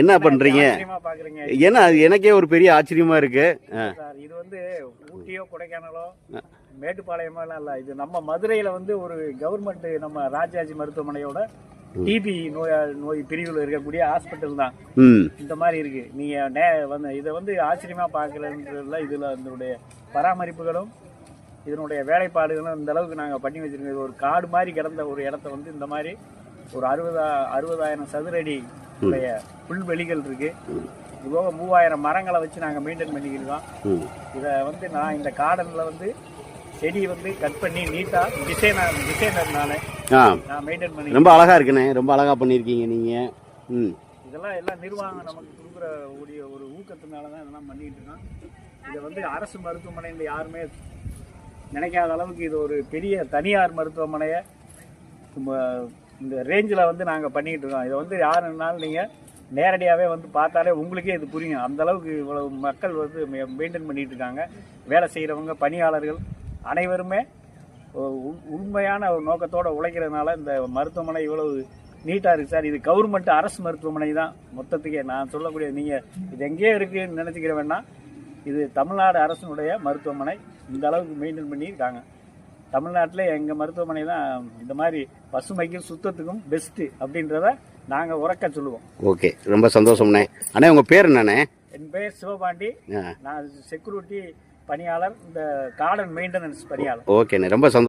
என்ன பண்றீங்க? ஆச்சரியமா பாக்குறீங்க? ஏன்னா எனக்கே ஒரு பெரிய ஆச்சரியமா இருக்கு. இது வந்து ஊட்டியோ கொடைக்கானலோ மேட்டுப்பாளையமோ இல்ல. இது நம்ம மதுரையில வந்து ஒரு கவர்மெண்ட் நம்ம ராஜாஜி மருத்துவமனையோட டிபி நோய் நோய் பிரிவில் இருக்கக்கூடிய ஹாஸ்பிட்டல் தான். இந்த மாதிரி இருக்கு. நீங்க நே வந்து இதை வந்து ஆச்சரியமா பார்க்கலன்றதுல இதுல இதனுடைய பராமரிப்புகளும் இதனுடைய வேலைப்பாடுகளும் இந்த அளவுக்கு நாங்க பண்ணி வச்சிருக்கோம். இது ஒரு காடு மாதிரி கிடந்த ஒரு இடத்த வந்து இந்த மாதிரி ஒரு அறுபதா அறுபதாயிரம் சதுரடி உடைய புல்வெளிகள் இருக்கு இது போக மூவாயிரம் மரங்களை வச்சு நாங்க மெயின்டைன் பண்ணிக்கிருக்கோம் இதை வந்து நான் இந்த கார்டனில் வந்து செடி வந்து கட் பண்ணி நீட்டாக டிசைனர் டிசைனர்னால நான் மெயின்டைன் பண்ணி ரொம்ப அழகா இருக்குண்ணே. ரொம்ப அழகா பண்ணியிருக்கீங்க நீங்க. ம். இதெல்லாம் எல்லாம் நிர்வாகம் நமக்கு கொடுக்குற கூடிய ஒரு ஊக்கத்தினால தான் இதெல்லாம் பண்ணிட்டு இருக்கோம் இதை வந்து அரசு மருத்துவமனையில் யாருமே நினைக்காத அளவுக்கு இது ஒரு பெரிய தனியார் மருத்துவமனையை இந்த ரேஞ்சில் வந்து நாங்கள் பண்ணிக்கிட்டு இருக்கோம். இதை வந்து யாருன்னாலும் நீங்கள் நேரடியாகவே வந்து பார்த்தாலே உங்களுக்கே இது புரியும். அந்தளவுக்கு இவ்வளவு மக்கள் வந்து மெயின்டைன் பண்ணிட்டு இருக்காங்க. வேலை செய்கிறவங்க பணியாளர்கள் அனைவருமே உண்மையான ஒரு நோக்கத்தோடு உழைக்கிறதுனால இந்த மருத்துவமனை இவ்வளவு நீட்டாக இருக்குது சார். இது கவர்மெண்ட் அரசு மருத்துவமனை தான். மொத்தத்துக்கே நான் சொல்லக்கூடிய நீங்கள் இது எங்கேயே இருக்குன்னு நினச்சிக்கிற வேணாம் இது தமிழ்நாடு அரசினுடைய மருத்துவமனை. இந்த அளவுக்கு மெயின்டைன் பண்ணியிருக்காங்க. தமிழ்நாட்டில் எங்கள் மருத்துவமனை தான் இந்த மாதிரி பசுமைக்கும் சுத்தத்துக்கும் பெஸ்ட்டு அப்படின்றத நாங்கள் உறக்க சொல்லுவோம். ஓகே ரொம்ப சந்தோஷம்ண்ணே. அண்ணே உங்க பேர் என்னண்ணே? என் பேர் சிவபாண்டி. நான் செக்யூரிட்டி பணியாளர் இந்த கார்டன் மெயின்டெனன்ஸ் பணியாளர். ஓகேண்ணே ரொம்ப சந்தோஷம்.